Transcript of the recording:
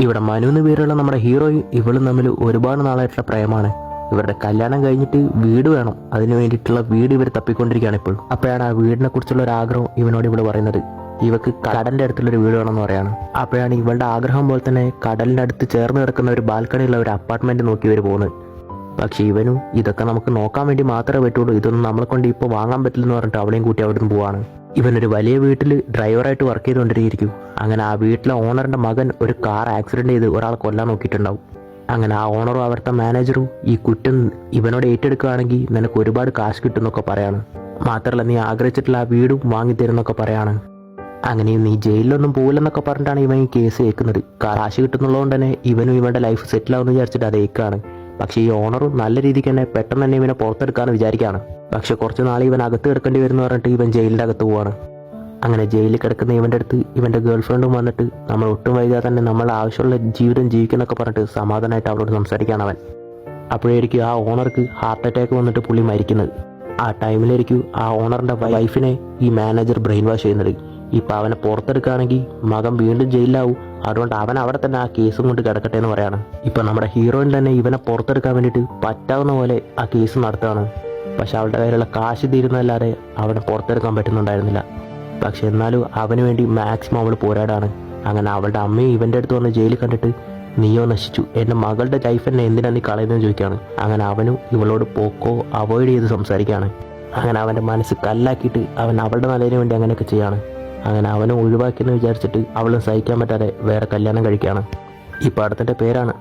ഇവിടെ മനു എന്ന് പേരുള്ള നമ്മുടെ ഹീറോയും ഇവളും തമ്മിൽ ഒരുപാട് നാളായിട്ടുള്ള പ്രേമാണ് ഇവരുടെ കല്യാണം കഴിഞ്ഞിട്ട് വീട് വേണം. അതിന് വേണ്ടിയിട്ടുള്ള വീട് ഇവർ തപ്പിക്കൊണ്ടിരിക്കുകയാണ് ഇപ്പോൾ. അപ്പോഴാണ് ആ വീടിനെ കുറിച്ചുള്ള ഒരു ആഗ്രഹം ഇവനോട് ഇവൾ പറയുന്നത്. ഇവക്ക് അടുത്തുള്ള ഒരു വീട് വേണം എന്ന് പറയാണ്. അപ്പോഴാണ് ഇവളുടെ ആഗ്രഹം പോലെ തന്നെ കടലിന്റെ അടുത്ത് ചേർന്ന് കിടക്കുന്ന ഒരു ബാൽക്കണിയുള്ള ഒരു അപ്പാർട്ട്മെന്റ് നോക്കി ഇവർ പോകുന്നത് പക്ഷെ ഇവനും ഇതൊക്കെ നമുക്ക് നോക്കാൻ വേണ്ടി മാത്രമേ പറ്റുള്ളൂ. ഇതൊന്നും നമ്മളെ കൊണ്ട് ഇപ്പോൾ വാങ്ങാൻ പറ്റില്ലെന്ന് പറഞ്ഞിട്ട് അവളെയും കൂട്ടി അവിടെ നിന്ന് പോവാണ്. ഇവനൊരു വലിയ വീട്ടിൽ ഡ്രൈവറായിട്ട് വർക്ക് ചെയ്തുകൊണ്ടിരിക്കും അങ്ങനെ ആ വീട്ടിലെ ഓണറിന്റെ മകൻ ഒരു കാർ ആക്സിഡന്റ് ചെയ്ത് ഒരാൾ കൊല്ലാൻ നോക്കിയിട്ടുണ്ടാവും. അങ്ങനെ ആ ഓണറും അവിടുത്തെ മാനേജറും ഈ കുറ്റം ഇവനോട് ഏറ്റെടുക്കുകയാണെങ്കിൽ നിനക്ക് ഒരുപാട് കാശ് കിട്ടുന്നൊക്കെ പറയാണ്. മാത്രമല്ല നീ ആഗ്രഹിച്ചിട്ടുള്ള ആ വീടും വാങ്ങിത്തരുന്നൊക്കെ പറയാണ്. അങ്ങനെ നീ ജയിലിലൊന്നും പോകില്ലെന്നൊക്കെ പറഞ്ഞിട്ടാണ് ഇവൻ ഈ കേസ് കേൾക്കുന്നത്. കാശ് കിട്ടുന്നുള്ളതുകൊണ്ട് തന്നെ ഇവനും ഇവന്റെ ലൈഫ് സെറ്റിൽ ആവുമെന്ന് വിചാരിച്ചിട്ട് അത് ഏക്കാണ് പക്ഷേ ഈ ഓണറും നല്ല രീതിക്ക് തന്നെ പെട്ടെന്ന് തന്നെ ഇവനെ പുറത്തെടുക്കാന്ന് വിചാരിക്കുകയാണ്. പക്ഷെ കുറച്ച് നാളെ ഇവൻ അകത്ത് കിടക്കേണ്ടി വരുമെന്ന് പറഞ്ഞിട്ട് ഇവൻ ജയിലിന്റെ അകത്ത് പോവാണ്. അങ്ങനെ ജയിലിൽ കിടക്കുന്ന ഇവന്റെ അടുത്ത് ഇവന്റെ ഗേൾഫ്രണ്ടും വന്നിട്ട് നമ്മൾ ഒട്ടും വൈകാതെ തന്നെ നമ്മൾ ആവശ്യമുള്ള ജീവിതം ജീവിക്കുന്നൊക്കെ പറഞ്ഞിട്ട് സമാധാനമായിട്ട് അവളോട് സംസാരിക്കുകയാണ് അവൻ. അപ്പോഴായിരിക്കും ആ ഓണർക്ക് ഹാർട്ട് അറ്റാക്ക് വന്നിട്ട് പുള്ളി മരിക്കുന്നത്. ആ ടൈമിലായിരിക്കും ആ ഓണറിന്റെ വൈഫിനെ ഈ മാനേജർ ബ്രെയിൻ വാഷ് ചെയ്യുന്നത്. ഇപ്പം അവനെ പുറത്തെടുക്കുകയാണെങ്കിൽ മകൻ വീണ്ടും ജയിലിലാവും. അതുകൊണ്ട് അവൻ അവിടെ തന്നെ ആ കേസും കൊണ്ട് കിടക്കട്ടെ എന്ന് പറയാണ്. ഇപ്പൊ നമ്മുടെ ഹീറോയിൻ തന്നെ ഇവനെ പുറത്തെടുക്കാൻ വേണ്ടിയിട്ട് പറ്റാവുന്ന പോലെ ആ കേസ് നടത്തുകയാണ്. പക്ഷെ അവളുടെ കയ്യിലുള്ള കാശ് തീരുന്നതല്ലാതെ അവനെ പുറത്തെടുക്കാൻ പറ്റുന്നുണ്ടായിരുന്നില്ല. പക്ഷെ എന്നാലും അവന് വേണ്ടി മാക്സിമം അവൾ പോരാടാണ്. അങ്ങനെ അവളുടെ അമ്മയും ഇവന്റെ അടുത്ത് വന്ന് ജയിലിൽ കണ്ടിട്ട് നീയോ നശിച്ചു. എന്റെ മകളുടെ ലൈഫ് എന്നെ എന്തിനാ നീ കളയുന്നതെന്ന് ചോദിക്കുകയാണ്. അങ്ങനെ അവനും ഇവളോട് പോക്കോ അവോയ്ഡ് ചെയ്ത് സംസാരിക്കുകയാണ്. അങ്ങനെ അവന്റെ മനസ്സ് കല്ലാക്കിയിട്ട് അവൻ അവളുടെ നല്ലതിന് വേണ്ടി അങ്ങനെയൊക്കെ ചെയ്യാണ്. അങ്ങനെ അവനെ ഒഴിവാക്കിയെന്ന് വിചാരിച്ചിട്ട് അവളും സഹിക്കാൻ പറ്റാതെ വേറെ കല്യാണം കഴിക്കുകയാണ്. ഈ പാടത്തിന്റെ പേരാണ്